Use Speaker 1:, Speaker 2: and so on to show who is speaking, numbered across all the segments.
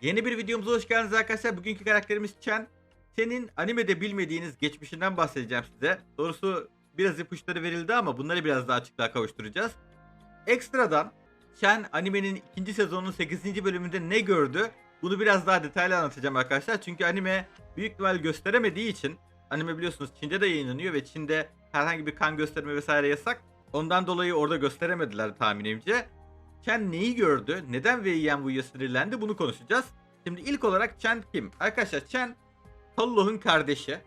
Speaker 1: Yeni bir videomuza hoş geldiniz arkadaşlar. Bugünkü karakterimiz Chen. Chen'in animede bilmediğiniz geçmişinden bahsedeceğim size. Doğrusu biraz ipuçları verildi ama bunları biraz daha açıklığa kavuşturacağız. Ekstradan Chen animenin ikinci sezonunun 8. bölümünde ne gördü? Bunu biraz daha detaylı anlatacağım arkadaşlar. Çünkü anime büyük ihtimal gösteremediği için anime biliyorsunuz Çin'de de yayınlanıyor ve Çin'de herhangi bir kan gösterme vesaire yasak. Ondan dolayı orada gösteremediler tahminimce. Chen neyi gördü? Neden Wei Yanwu'ya sinirlendi? Bunu konuşacağız. Şimdi ilk olarak Chen kim? Arkadaşlar Chen Tolloh'un kardeşi.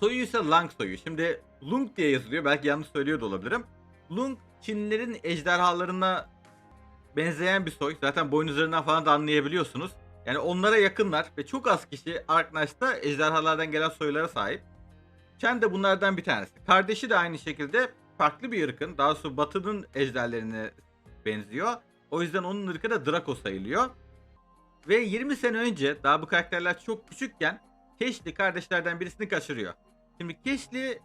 Speaker 1: Soyu ise Lang soyu. Şimdi Lung diye yazılıyor. Belki yanlış söylüyor da olabilirim. Lung Çinlilerin ejderhalarına benzeyen bir soy. Zaten boynuzlarından falan da anlayabiliyorsunuz. Yani onlara yakınlar ve çok az kişi Arknash'ta ejderhalardan gelen soylara sahip. Chen de bunlardan bir tanesi. Kardeşi de aynı şekilde farklı bir ırkın, daha doğrusu batının benziyor. O yüzden onun ırkı da Draco sayılıyor. Ve 20 sene önce daha bu karakterler çok küçükken Keşli kardeşlerden birisini kaçırıyor. Şimdi Keşli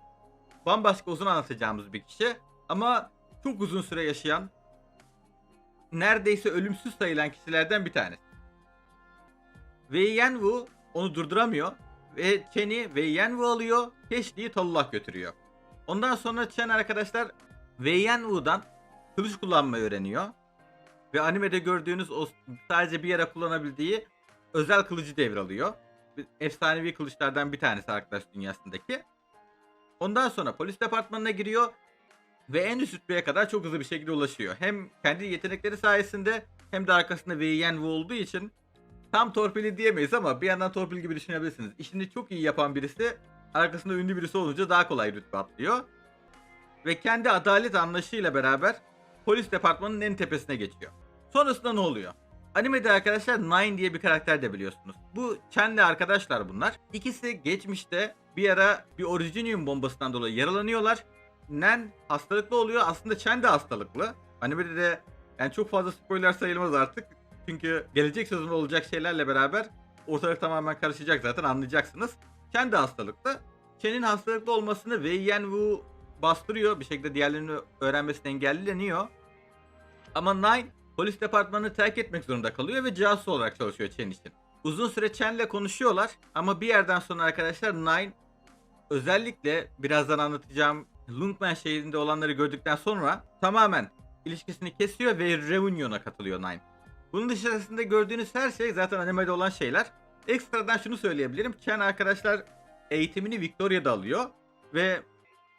Speaker 1: bambaşka uzun anlatacağımız bir kişi ama çok uzun süre yaşayan neredeyse ölümsüz sayılan kişilerden bir tanesi. Wei Yanwu onu durduramıyor ve Chen'i Wei Yanwu alıyor, Keşli'yi Tollak götürüyor. Ondan sonra Chen arkadaşlar Wei Yanwu'dan kılıç kullanmayı öğreniyor. Ve animede gördüğünüz o sadece bir yere kullanabildiği özel kılıcı devralıyor. Efsanevi kılıçlardan bir tanesi arkadaş dünyasındaki. Ondan sonra polis departmanına giriyor ve en üst rütbeye kadar çok hızlı bir şekilde ulaşıyor. Hem kendi yetenekleri sayesinde hem de arkasında Wei Yanwu olduğu için tam torpili diyemeyiz ama bir yandan torpil gibi düşünebilirsiniz. İşini çok iyi yapan birisi arkasında ünlü birisi olunca daha kolay rütbe atlıyor. Ve kendi adalet anlayışıyla beraber polis departmanının en tepesine geçiyor. Sonrasında ne oluyor? Animede arkadaşlar Nine diye bir karakter de biliyorsunuz. Bu Chen'le arkadaşlar bunlar. İkisi geçmişte bir ara bir Originium bombasından dolayı yaralanıyorlar. Nen hastalıklı oluyor. Aslında Chen de hastalıklı. Animede de yani çok fazla spoiler sayılmaz artık. Çünkü gelecek sezonda olacak şeylerle beraber ortalık tamamen karışacak zaten anlayacaksınız. Chen de hastalıklı. Chen'in hastalıklı olmasını Wei Yanwu bastırıyor. Bir şekilde diğerlerini öğrenmesini engelleniyor. Ama Nine polis departmanını terk etmek zorunda kalıyor ve casus olarak çalışıyor Chen için. Uzun süre Chen'le konuşuyorlar ama bir yerden sonra arkadaşlar Nine özellikle birazdan anlatacağım Lungman şehrinde olanları gördükten sonra tamamen ilişkisini kesiyor ve Reunion'a katılıyor Nine. Bunun dışarısında gördüğünüz her şey zaten animede olan şeyler. Ekstradan şunu söyleyebilirim. Chen arkadaşlar eğitimini Victoria'da alıyor ve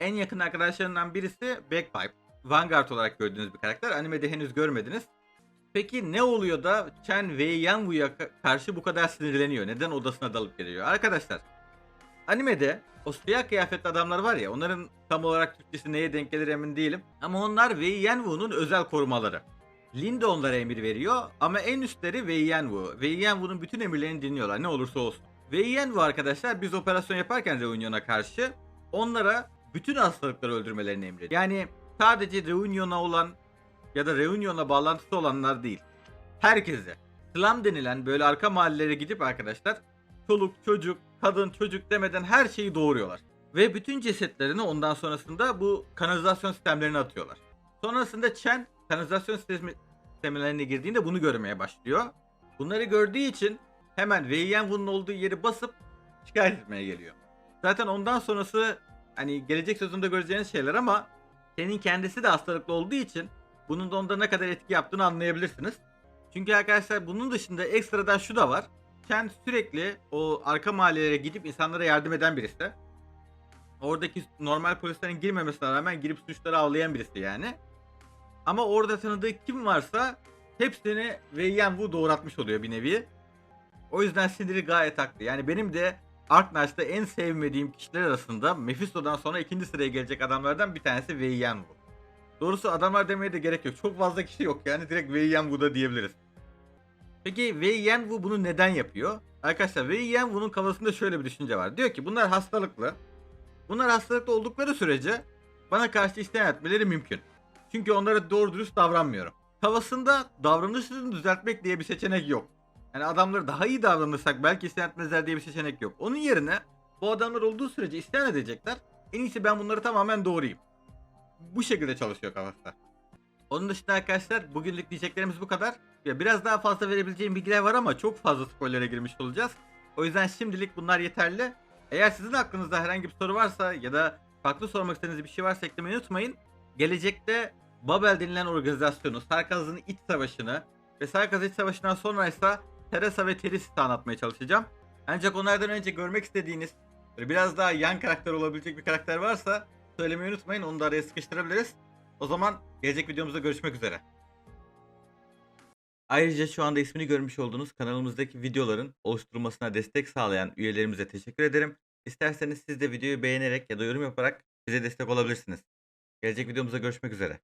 Speaker 1: en yakın arkadaşlarından birisi Bagpipe. Vanguard olarak gördüğünüz bir karakter. Animede henüz görmediniz. Peki ne oluyor da Chen Wei Yanwu'ya ka- karşı bu kadar sinirleniyor? Neden odasına dalıp geliyor? Arkadaşlar animede o siyah kıyafetli adamlar var ya onların tam olarak Türkçesi neye denk gelir emin değilim. Ama onlar Wei Yanwu'nun özel korumaları. Lin de onlara emir veriyor ama en üstleri Wei Yanwu. Wei Yanwu'nun bütün emirlerini dinliyorlar ne olursa olsun. Wei Yanwu arkadaşlar biz operasyon yaparken Reunion'a karşı onlara bütün hastalıkları öldürmelerini emrediyor. Yani sadece Reunion'a olan ya da Reunion'a bağlantısı olanlar değil. Herkese. Slum denilen böyle arka mahallelere gidip arkadaşlar çoluk, çocuk, kadın, çocuk demeden her şeyi doğuruyorlar. Ve bütün cesetlerini ondan sonrasında bu kanalizasyon sistemlerine atıyorlar. Sonrasında Chen kanalizasyon sistemi- sistemlerine girdiğinde bunu görmeye başlıyor. Bunları gördüğü için hemen Wei Yanwu'nun olduğu yeri basıp şikayet etmeye geliyor. Zaten ondan sonrası hani gelecek sezonda göreceğiniz şeyler ama senin kendisi de hastalıklı olduğu için bunun da onda ne kadar etki yaptığını anlayabilirsiniz. Çünkü arkadaşlar bunun dışında ekstradan şu da var. Chen sürekli o arka mahallelere gidip insanlara yardım eden birisi. Oradaki normal polislerin girmemesine rağmen girip suçları avlayan birisi yani. Ama orada tanıdığı kim varsa hepsini Wei Yanwu doğratmış oluyor bir nevi. O yüzden siniri gayet haklı. Yani benim de Arknash'ta en sevmediğim kişiler arasında Mephisto'dan sonra ikinci sıraya gelecek adamlardan bir tanesi Wei Yanwu. Doğrusu adamlar demeye de gerek yok. Çok fazla kişi yok yani direkt Wei Yanwu'da diyebiliriz. Peki Wei Yanwu bunu neden yapıyor? Arkadaşlar Wei Yanwu'nun kafasında şöyle bir düşünce var. Diyor ki bunlar hastalıklı. Bunlar hastalıklı oldukları sürece bana karşı isyan etmeleri mümkün. Çünkü onlara doğru dürüst davranmıyorum. Kafasında davranışını düzeltmek diye bir seçenek yok. Yani adamları daha iyi davranırsak belki isyan etmezler diye bir seçenek yok. Onun yerine bu adamlar olduğu sürece isyan edecekler. En iyisi ben bunları tamamen doğrayayım. Bu şekilde çalışıyor kafası. Onun dışında arkadaşlar bugünlük diyeceklerimiz bu kadar. Ya biraz daha fazla verebileceğim bilgiler var ama çok fazla spoilere girmiş olacağız. O yüzden şimdilik bunlar yeterli. Eğer sizin aklınızda herhangi bir soru varsa ya da farklı sormak istediğiniz bir şey varsa eklemeyi unutmayın. Gelecekte Babel denilen organizasyonu, Sarkaz'ın iç savaşını ve Sarkaz iç savaşından sonra ise Teresa ve Teris'i anlatmaya çalışacağım. Ancak onlardan önce görmek istediğiniz biraz daha yan karakter olabilecek bir karakter varsa söylemeyi unutmayın. Onu da araya sıkıştırabiliriz. O zaman gelecek videomuzda görüşmek üzere. Ayrıca şu anda ismini görmüş olduğunuz kanalımızdaki videoların oluşturulmasına destek sağlayan üyelerimize teşekkür ederim. İsterseniz siz de videoyu beğenerek ya da yorum yaparak bize destek olabilirsiniz. Gelecek videomuzda görüşmek üzere.